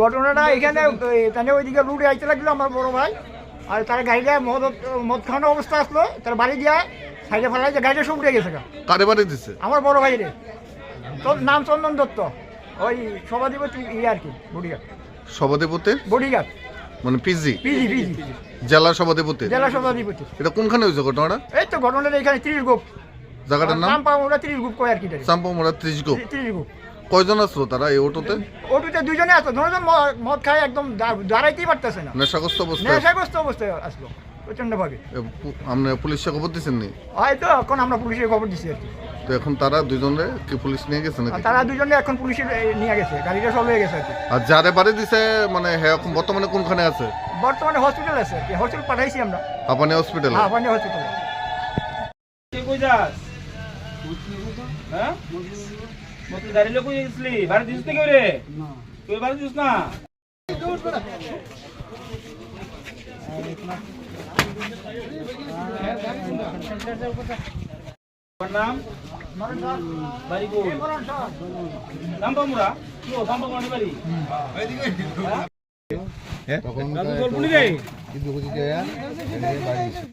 ঘটনাটা এখানে তাহলে ওইদিকে রুটে আইতে লাগল আমার বড় ভাই। আর তার গাড়িটা মদ মদ খাওয়ানো অবস্থা আসলো। তার বাড়ি গিয়া সাইডে ফেলাই যে গাড়িটা সব উঠে গেছে কারে বাড়ি দিছে? আমার বড় ভাই রে তোর নাম চন্দন দত্ত। ওই সভাধিপতি ইয়ে আর কি বডিগার্ড। সভাধিপতি বডিগার্ড। মানে পিজি? পিজি পিজি জেলা সভাধিপতি? জেলা সভাধিপতি। এটা কোনখানে হয়েছে ঘটনাটা? এই তো ঘটনাটা এখানে ত্রিশ গোপ জায়গাটার নাম? পাবো ত্রিশ গ্রুপ কয় আর কি চাম্পামোড়া ত্রিশ গোপ ত্রিশ গ্রুপ। কয়জন আসলো তারা এই অটোতে? অটোতে দুজনে আসলো। দুজন ম- মদ খায় একদম দাঁড়াইতেই পারতেছে না। নেশাগ্রস্ত অবস্থায়? নেশাগ্রস্ত অবস্থায় আসলো প্রচণ্ড ভাবে এ, আপনি পুলিশে খবর দিচ্ছেন নি? হয়তো এখন আমরা পুলিশে খবর দিচ্ছি আর কি। তো এখন তারা দুজনে কি পুলিশ নিয়ে গেছে নাকি? তারা দুজনে এখন পুলিশে নিয়ে গেছে গাড়িটা সব হয়ে গেছে আর কি। আর যারে বাড়ি দিছে মানে হ্যাঁ এখন বর্তমানে কোনখানে আছে? বর্তমানে হসপিটাল আছে কি। হসপিটাল পাঠাইছি আমরা। হাপানি হসপিটাল হ্যাঁ পানি হসপিটালে তুই কই যাস? হ্যাঁ? মতো দাঁড়িয়ে কই গেছিলি। বাড়ি দিস না কেউ রে? তুই বাড়ি দিস না? নাম? বাড়ি কি ও বাড়ি? হ্যাঁ? রে